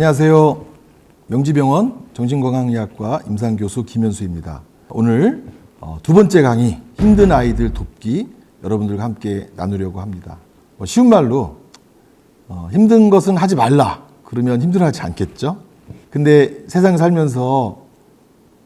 안녕하세요. 명지병원 정신건강의학과 임상교수 김현수입니다. 오늘 어, 두 번째 강의 힘든 아이들 돕기 여러분들과 함께 나누려고 합니다. 뭐 쉬운 말로 어, 힘든 것은 하지 말라 그러면 힘들어하지 않겠죠? 근데 세상 살면서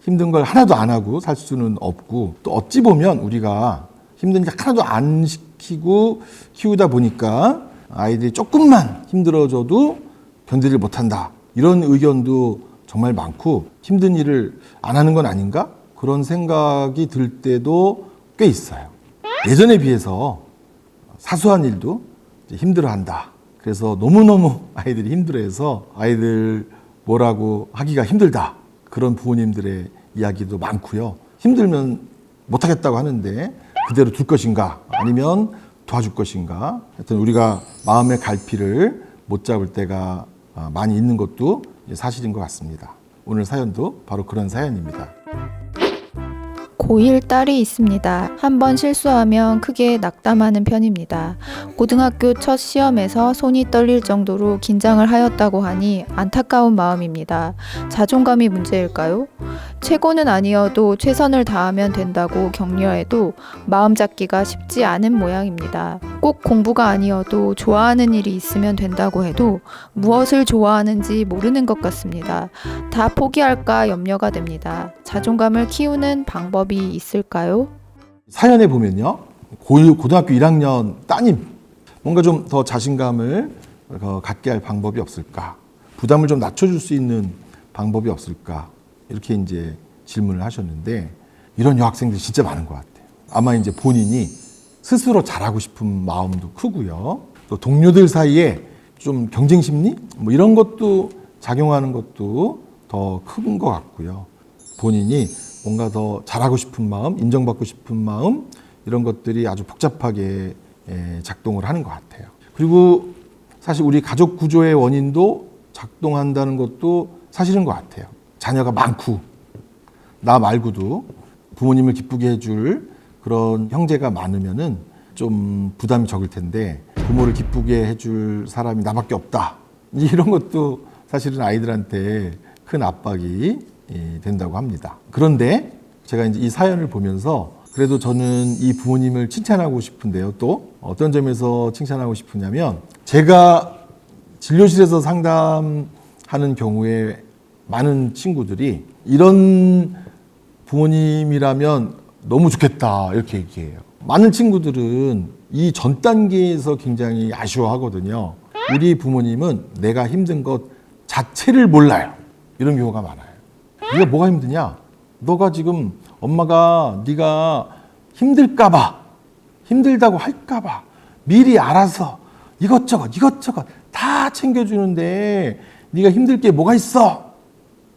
힘든 걸 하나도 안 하고 살 수는 없고 또 어찌 보면 우리가 힘든 게 하나도 안 시키고 키우다 보니까 아이들이 조금만 힘들어져도 견디질 못한다 이런 의견도 정말 많고 힘든 일을 안 하는 건 아닌가 그런 생각이 들 때도 꽤 있어요. 예전에 비해서 사소한 일도 이제 힘들어 한다. 그래서 너무너무 아이들이 힘들어해서 아이들 뭐라고 하기가 힘들다. 그런 부모님들의 이야기도 많고요. 힘들면 못하겠다고 하는데 그대로 둘 것인가 아니면 도와줄 것인가. 하여튼 우리가 마음의 갈피를 못 잡을 때가 아, 많이 있는 것도 사실인 것 같습니다. 오늘 사연도 바로 그런 사연입니다. 고1 딸이 있습니다. 한 번 실수하면 크게 낙담하는 편입니다. 고등학교 첫 시험에서 손이 떨릴 정도로 긴장을 하였다고 하니 안타까운 마음입니다. 자존감이 문제일까요? 최고는 아니어도 최선을 다하면 된다고 격려해도 마음 잡기가 쉽지 않은 모양입니다. 꼭 공부가 아니어도 좋아하는 일이 있으면 된다고 해도 무엇을 좋아하는지 모르는 것 같습니다. 다 포기할까 염려가 됩니다. 자존감을 키우는 방법이 있을까요? 사연에 보면요. 고1 고등학교 1학년 따님 뭔가 좀 더 자신감을 어, 갖게 할 방법이 없을까? 부담을 좀 낮춰줄 수 있는 방법이 없을까? 이렇게 이제 질문을 하셨는데 이런 여학생들이 진짜 많은 것 같아요. 아마 이제 본인이 스스로 잘하고 싶은 마음도 크고요. 또 동료들 사이에 좀 경쟁 심리 뭐 이런 것도 작용하는 것도 더 큰 것 같고요. 본인이 뭔가 더 잘하고 싶은 마음, 인정받고 싶은 마음 이런 것들이 아주 복잡하게 예, 작동을 하는 것 같아요. 그리고 사실 우리 가족 구조의 원인도 작동한다는 것도 사실인 것 같아요. 자녀가 많고 나 말고도 부모님을 기쁘게 해줄 그런 형제가 많으면은 좀 부담이 적을 텐데 부모를 기쁘게 해줄 사람이 나밖에 없다. 이런 것도 사실은 아이들한테 큰 압박이 예, 된다고 합니다. 그런데 제가 이제 이 사연을 보면서 그래도 저는 이 부모님을 칭찬하고 싶은데요. 또 어떤 점에서 칭찬하고 싶으냐면 제가 진료실에서 상담하는 경우에 많은 친구들이 이런 부모님이라면 너무 좋겠다 이렇게 얘기해요. 많은 친구들은 이 전 단계에서 굉장히 아쉬워하거든요. 우리 부모님은 내가 힘든 것 자체를 몰라요. 이런 경우가 많아요. 네가 뭐가 힘드냐? 너가 지금 엄마가 네가 힘들까 봐 힘들다고 할까 봐 미리 알아서 이것저것 이것저것 다 챙겨주는데 네가 힘들 게 뭐가 있어?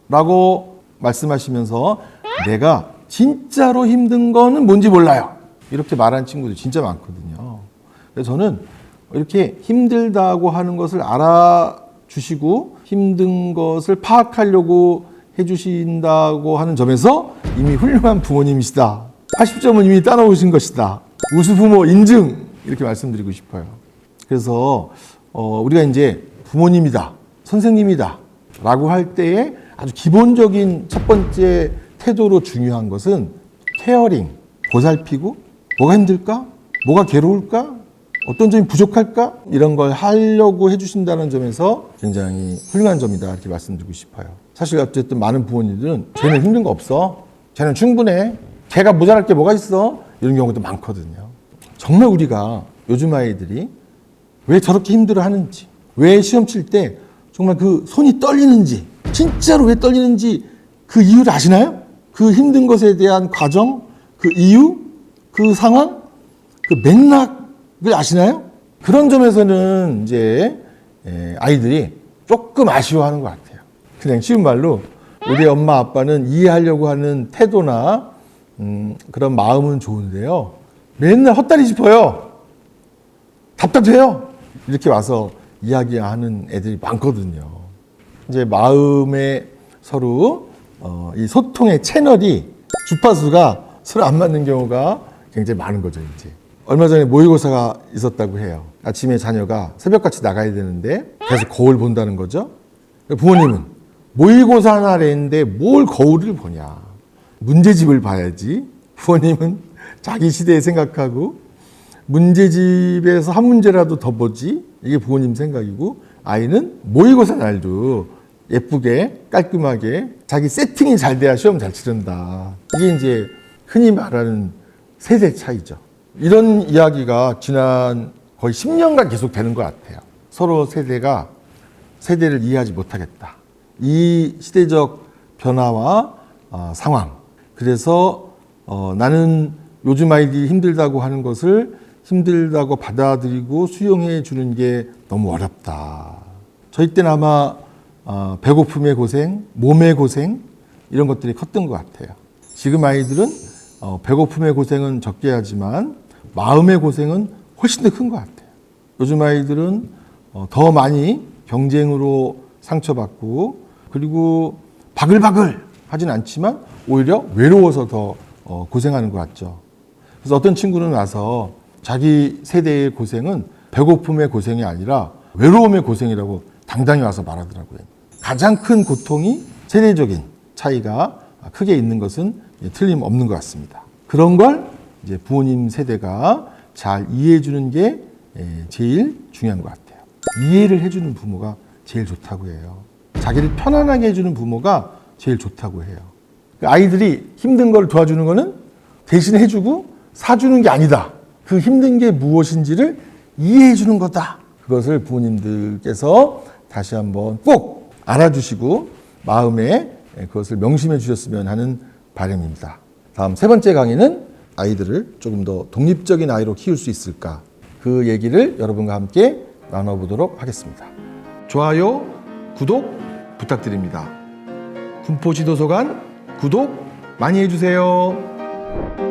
라고 말씀하시면서 내가 진짜로 힘든 거는 뭔지 몰라요. 이렇게 말하는 친구들 진짜 많거든요. 그래서 저는 이렇게 힘들다고 하는 것을 알아주시고 힘든 것을 파악하려고 해주신다고 하는 점에서 이미 훌륭한 부모님이시다. 80점은 이미 따놓으신 것이다. 우수 부모 인증 이렇게 말씀드리고 싶어요. 그래서 어, 우리가 이제 부모님이다, 선생님이다 라고 할 때에 아주 기본적인 첫 번째 태도로 중요한 것은 케어링, 보살피고 뭐가 힘들까? 뭐가 괴로울까? 어떤 점이 부족할까? 이런 걸 하려고 해주신다는 점에서 굉장히 훌륭한 점이다 이렇게 말씀드리고 싶어요. 사실 어쨌든 많은 부모님들은 쟤는 힘든 거 없어. 쟤는 충분해. 걔가 모자랄 게 뭐가 있어? 이런 경우도 많거든요. 정말 우리가 요즘 아이들이 왜 저렇게 힘들어 하는지, 왜 시험 칠 때 정말 그 손이 떨리는지, 진짜로 왜 떨리는지 그 이유를 아시나요? 그 힘든 것에 대한 과정, 그 이유, 그 상황, 그 맥락을 아시나요? 그런 점에서는 이제 예, 아이들이 조금 아쉬워하는 것 같아요. 그냥 쉬운 말로 우리 엄마 아빠는 이해하려고 하는 태도나 음, 그런 마음은 좋은데요. 맨날 헛다리 짚어요. 답답해요. 이렇게 와서 이야기하는 애들이 많거든요. 이제 마음에 서로 어, 이 소통의 채널이 주파수가 서로 안 맞는 경우가 굉장히 많은 거죠, 이제. 얼마 전에 모의고사가 있었다고 해요. 아침에 자녀가 새벽같이 나가야 되는데 계속 거울 본다는 거죠. 부모님은 모의고사 날인데 뭘 거울을 보냐. 문제집을 봐야지. 부모님은 자기 시대에 생각하고 문제집에서 한 문제라도 더 보지. 이게 부모님 생각이고 아이는 모의고사 날도 예쁘게 깔끔하게 자기 세팅이 잘 돼야 시험 잘 치른다. 이게 이제 흔히 말하는 세대 차이죠. 이런 이야기가 지난 거의 10년간 계속 되는 것 같아요. 서로 세대가 세대를 이해하지 못하겠다. 이 시대적 변화와 어, 상황. 그래서 어, 나는 요즘 아이들이 힘들다고 하는 것을 힘들다고 받아들이고 수용해 주는 게 너무 어렵다. 저희 때는 아마 어, 배고픔의 고생, 몸의 고생 이런 것들이 컸던 것 같아요. 지금 아이들은 어, 배고픔의 고생은 적게 하지만 마음의 고생은 훨씬 더 큰 것 같아요. 요즘 아이들은 어, 더 많이 경쟁으로 상처받고 그리고 바글바글 하진 않지만 오히려 외로워서 더 어, 고생하는 것 같죠. 그래서 어떤 친구는 와서 자기 세대의 고생은 배고픔의 고생이 아니라 외로움의 고생이라고 당당히 와서 말하더라고요. 가장 큰 고통이 세대적인 차이가 크게 있는 것은 틀림없는 것 같습니다. 그런 걸 이제 부모님 세대가 잘 이해해 주는 게 예, 제일 중요한 것 같아요. 이해를 해주는 부모가 제일 좋다고 해요. 자기를 편안하게 해주는 부모가 제일 좋다고 해요. 그 아이들이 힘든 걸 도와주는 거는 대신 해주고 사주는 게 아니다. 그 힘든 게 무엇인지를 이해해 주는 거다. 그것을 부모님들께서 다시 한번 꼭 알아주시고 마음에 그것을 명심해 주셨으면 하는 바람입니다. 다음 세 번째 강의는 아이들을 조금 더 독립적인 아이로 키울 수 있을까? 그 얘기를 여러분과 함께 나눠보도록 하겠습니다. 좋아요, 구독 부탁드립니다. 군포지도서관 구독 많이 해주세요.